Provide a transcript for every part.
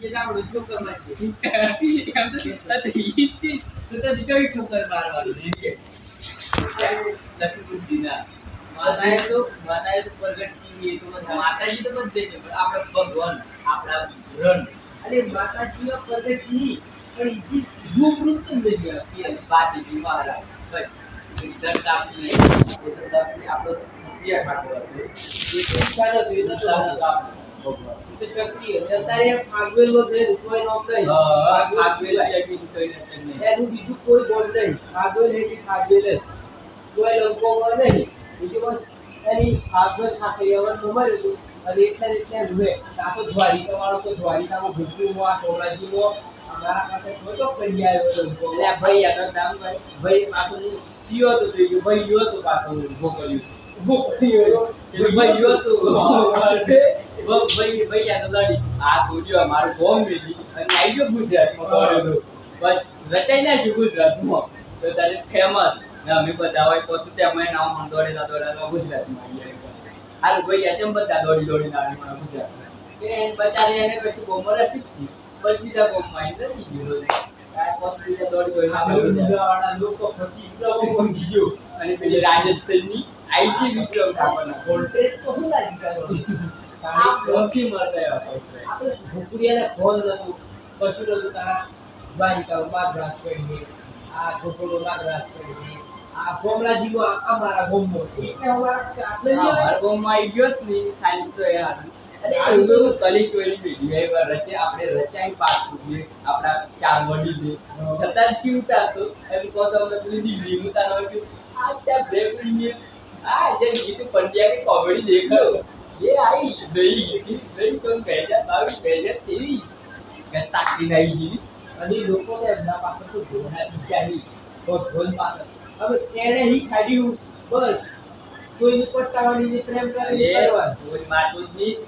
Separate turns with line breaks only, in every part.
માતા એ તો માતા એ તો પ્રગટ થઈ તો માતાજી તો બધે છે પણ આપણા ભગવાન આપણા રણ અરે માતાજી પ્રગટ નહીં પણ જે યુવકૃત નથી બાજી મહારાજ બસ આપણો જે આપણો જે પણ ચાલો તો બીજું કોઈ બોર્ડ નહીં ફાગવેલ એટલે બસ એની ફાગવેલ સાથે વ્યવહાર હતું અને એટલે એટલે રૂએ આખો દ્વારિકા વાળો ભૂખ્યું આ કોળાજીમાં અમારા પાસે ખોટો પડી આવ્યો એટલે ભાઈ આગળ ભાઈ પાછું જીવો થઈ ગયું ભાઈ જીવો તો પાછું ઉભો કર્યું ફેમસ અમે એને પછી ગોમો પછી બીજા ગોમમાં આવી ગયો દોડી દોડી અને પછી રાજસ્થાનની आईची विक्रम आपण पोर्ट्रेट कोणती मरताय आपण भुकुरियाला खोल जातो कशुर होता बारिका माग रास पडले आ झोपलो माग रास पडले આ ગોમડા જીવો અમારા ગોમો છે આપણે અમારા ગોમમાં આવી ગયો જ નહીં ખાલી તો યાર આપણે રચાઈ પાકું છે આપણા ચાર વડીલ છે છતાં જીવતા તો એમ કહો તો અમે પેલી દીકરી મૂતા ન હતું આ ત્યાં બે પ્રીમિયર આ જે ગીતુ પંડ્યાની કોમેડી દેખો ये आई नहीं नहीं नहीं કહેજા સારું કહેજા તેવી ગસાકી નહીં ગીરી અને લોકોને એમના પાસે તો ઢોલા દીધા તો ઢોલ પાસે હવે એને હી ખાડ્યું બસ કોઈને પટ્ટાવાની જે પ્રેમ કરે એ ઢોલ મારતો જ નહીં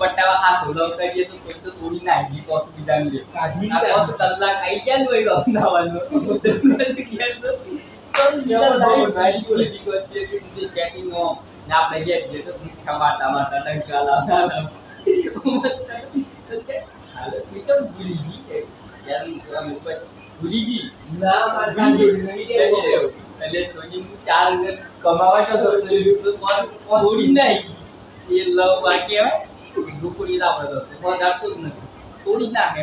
પટ્ટાવા હાથ હોલો કરીએ તો કોઈ તો તોડી નાખી કોસ બીજાને કાઢી આ કોસ કલાક આવી ગયા ને હોય અમદાવાદનો ચાર કમાવા છોડી નહીં એ લવ બાકી આવે ડુકુરી લાવો તો કોઈ જાણતો જ નથી થોડી નાખે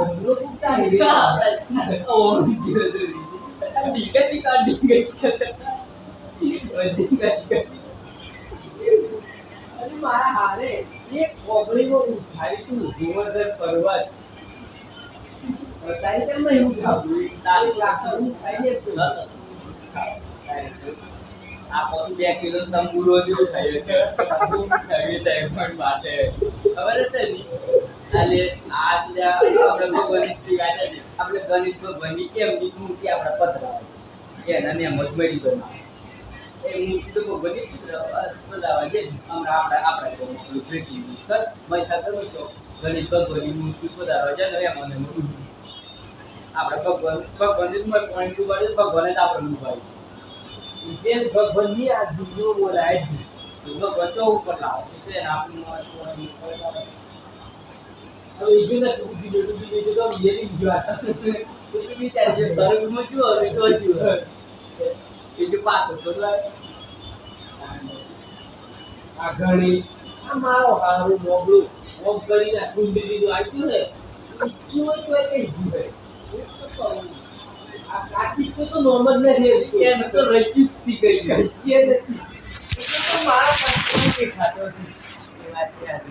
મારા હારે એક ઓગણીમાં ઉઠાવી તું હિમાચલ પર્વત તારી કેમ નહીં ઉઠાવું તારી લાકડું ઉઠાવીને તું આ પોતું બે કિલો તંબુરો જ ઉઠાવ્યો છે ઉઠાવી દે પણ માટે ખબર જ નહીં અલે આજલા આપણે ગોભણિતની વાત છે આપણે ગણિત પર બની એમનું શું કે આપણે પતરાવા છે એ નન્ય મધમરી જોના છે તો મિત્રો ગોભણિત લાવજે આમ આપણા આપણે બેઠી પુસ્તક મૈઠાનો તો ગણિત પર ગોભણિત શું પડાવવા છે હવે મને આપણે ભગવાન ભગવાનિત પર પોઈન્ટ ઉપર ભગવાન આપણને હોય એટલે ગોભણિત આજ બીજો મોરાઈ છે તો બતો ઉપર આવ છે અને આપની માં સુવાજી પોરવા હવે તો ઘેરી ગયો તો હજુ આ ઘણી કરી તો નોર્મલ નથી એમ તો રચિત થી ગઈ ગઈ એ નથી મારા પાસે ખાતો નથી એ વાત યાદ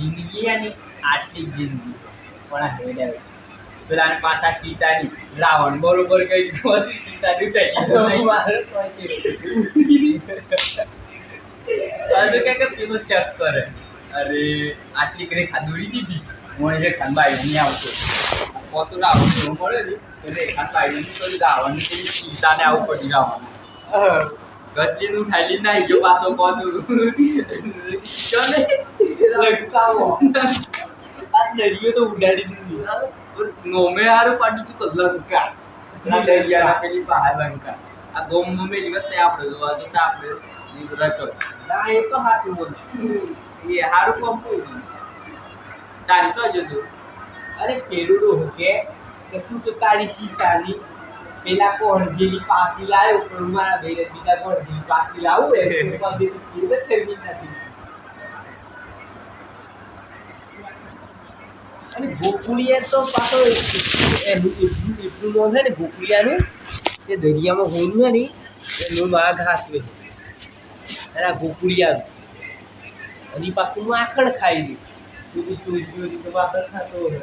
જિંદગી એની આટલી જિંદગી પણ હેડાવે પેલા પાછા સીતાની રાવણ બરોબર કઈ પછી સીતાની ઉઠાઈ
પાછું કે પેલો ચેક કરે અરે આટલી કરે ખાધુડી દીધી હું એટલે ખાનભાઈ નહીં આવતો પોતું રાવણ જોવું મળે ને એટલે ખાનભાઈ નહીં રાવણ સીતાને આવું પડી રાવણ ગસલીનું ખાઈ લીધા જો પાછો પોતું नरियो तो उडाडी दिली नोमे आरो पाटी तू कसला तुका ना दरिया ना पेली पहाड लंका આ ગોમ મમેલી ગતે આપણે જોવા જતા આપણે જીવ રાખ્યો ના એ તો હાથું બોલશું એ હારું કોમ કોઈ તારી તો જજો અરે ખેડૂતો હોકે કે તું તો તારી સીતાની પેલા કોણધીની પાકી લાવ્યો પણ મારા ભાઈને બીજા કોણધીની પાકી લાવું એ પણ દીધી શરમી નથી અને ગોકુળિયા તો પાછો એટલું એટલું નો છે ને ગોકુળિયાનું એ દરિયામાં હોમ ને એનું એનું ઘાસ હાસવે અને આ ગોકુળિયાનું એની પાછું હું આખડ ખાઈ લઉં તું બી ચોરી તો આખડ ખાતો હોય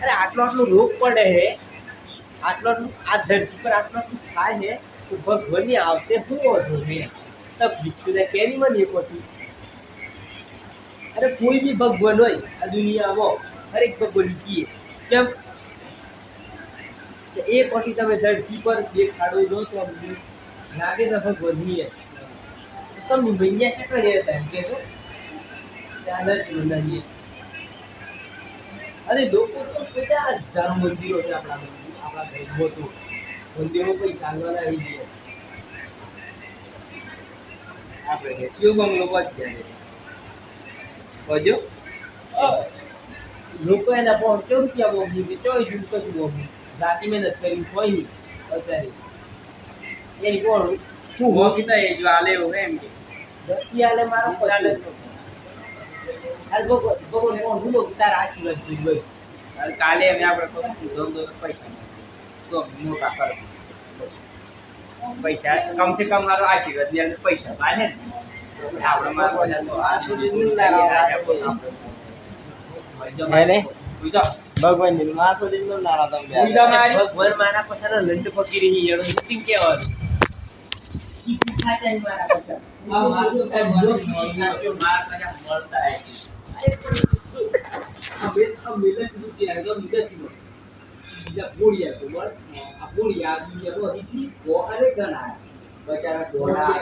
અરે આટલો આટલો રોગ પડે હે આટલો આટલું આ ધરતી પર આટલો આટલું થાય હે તો ભગવાન આવતે શું ઓછું નહીં તબ ભીખ્યું કેરી બની એક अरे कोई भी भगवान बोलो दुनिया वो हर एक बोली की है जब एक पटी तब की पर एक खाड़ो दो तो अब नागे तो भगवान तो तो। ही है तो मुंबई ऐसे कर रहता है कैसे ज़्यादा चलना ये अरे લોકો તો બધા હજારો મંદિરો છે આપણા આપણા ધર્મો તો મંદિરો કોઈ ચાલવાના આવી ગયા આપણે શિવગંગ લોકો જ ત્યાં કહો લોકો એના પહોંચો રૂપિયા બોગી કે ચોવીસ રૂપિયા જ બોગી જાતિ મહેનત કરી કોઈ નહીં અત્યારે એની કોણ શું ભોગી થાય જો આલે એવું એમ કે દસી આલે મારો પચાસ હાલ કાલે અમે આપણે પૈસા તો કરો પૈસા કમસે કમ મારો આશીર્વાદ પૈસા બાને
ને ભગવાન ની માં સુધી નું નારા તમે
ભગવાન મારા પછાડ લંડ પકી રહી એનું શું કહેવાનું બીજા બોડિયા બોડિયા બીજા બોડી ગણા બચારા